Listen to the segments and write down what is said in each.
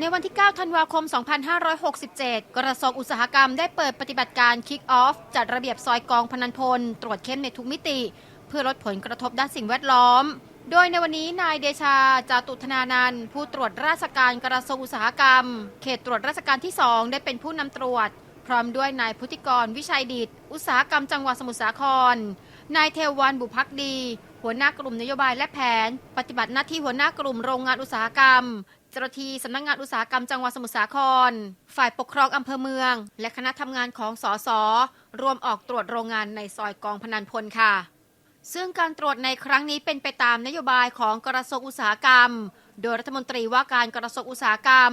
ในวันที่ 9 ธันวาคม 2567 กระทรวงอุตสาหกรรมได้เปิดปฏิบัติการ Kick Off จัดระเบียบซอยกองพนันพล ตรวจเข้มในทุกมิติ เพื่อลดผลกระทบด้านสิ่งแวดล้อม โดยในวันนี้นายเดชาจาตุธนานันผู้ตรวจราชการกระทรวงอุตสาหกรรม เขตตรวจราชการที่ 2 ได้เป็นผู้นำตรวจ พร้อมด้วยนายพุทธิกรวิชัยดิตอุตสาหกรรมจังหวัดสมุทรสาคร นายเทวันบุพักดี หัวหน้ากลุ่มนโยบายและแผน ปฏิบัติหน้าที่หัวหน้ากลุ่มโรงงานอุตสาหกรรม เจ้าหน้าที่สำนักงานอุตสาหกรรมจังหวัดสมุทรสาคร ฝ่ายปกครองอำเภอเมือง และคณะทำงานของสสรวมออกตรวจโรงงานในซอยกองพนันพลค่ะ ซึ่งการตรวจในครั้งนี้เป็นไปตามนโยบายของกระทรวงอุตสาหกรรม โดยรัฐมนตรีว่าการกระทรวงอุตสาหกรรม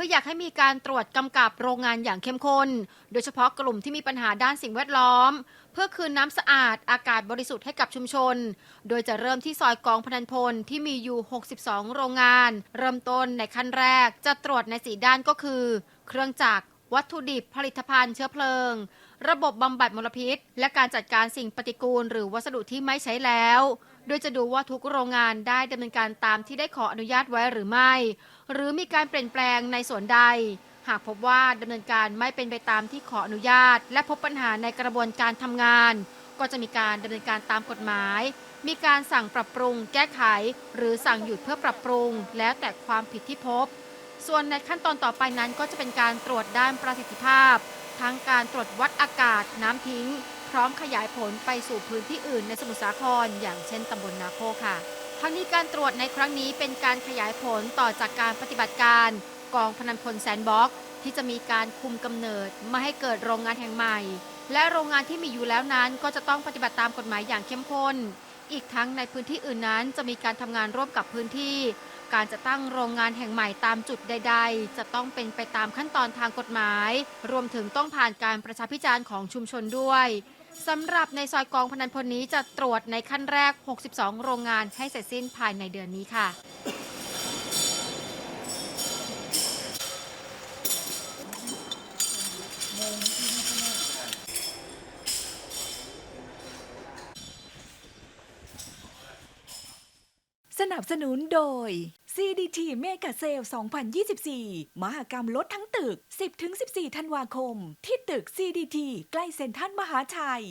พื่ออยากให้มีการตรวจกำกับโรงงานอย่างเข้มข้น โดยเฉพาะกลุ่มที่มีปัญหาด้านสิ่งแวดล้อม เพื่อคืนน้ำสะอาดอากาศบริสุทธิ์ให้กับชุมชน โดยจะเริ่มที่ซอยกองพนันพลที่มีอยู่ 62 โรงงาน เริ่มต้นในขั้นแรกจะตรวจในสีด้านก็คือ เครื่องจักรวัตถุดิบผลิตภัณฑ์เชื้อเพลิง ระบบบำบัดมลพิษ และการจัดการสิ่งปฏิกูล หรือวัสดุที่ไม่ใช้แล้ว โดยจะดูว่าทุกโรงงานได้ดำเนินการตามที่ได้ขออนุญาตไว้หรือไม่ หรือมีการเปลี่ยนแปลงในส่วนใด หากพบว่าดำเนินการไม่เป็นไปตามที่ขออนุญาต และพบปัญหาในกระบวนการทำงาน ก็จะมีการดำเนินการตามกฎหมาย มีการสั่งปรับปรุง แก้ไข หรือสั่งหยุดเพื่อปรับปรุง แล้วแต่ความผิดที่พบ ส่วนในขั้นตอนต่อไปนั้นก็จะเป็นการตรวจด้านประสิทธิภาพ ทั้งการตรวจวัดอากาศน้ำทิ้ง พร้อมขยายผลไปสู่พื้นที่อื่นในสมุทรสาคร อย่างเช่นตำบลนาโคค่ะทั้งนี้การตรวจในครั้งนี้เป็นการขยายผลต่อจากการปฏิบัติการ กองพนันพลแซนบ็อกซ์ที่จะมีการคุมกำเนิดไม่ให้เกิดโรงงานแห่งใหม่ และโรงงานที่มีอยู่แล้วนั้นก็จะต้องปฏิบัติตามกฎหมายอย่างเข้มข้น อีกทั้งในพื้นที่อื่นนั้นจะมีการทำงานร่วมกับพื้นที่ การจะตั้งโรงงานแห่งใหม่ตามจุดใด ๆ จะต้องเป็นไปตามขั้นตอนทางกฎหมาย รวมถึงต้องผ่านการประชาพิจารณ์ของชุมชนด้วย สำหรับในซอยกองพนันพลนี้จะตรวจในขั้นแรก 62 โรงงานให้เสร็จสิ้นภายในเดือนนี้ค่ะ สนับสนุนโดย CDT เมกะเซล2024 มหกรรมลดทั้งตึก 10-14 ธันวาคม ที่ตึก CDT ใกล้เซ็นทรัลมหาชัย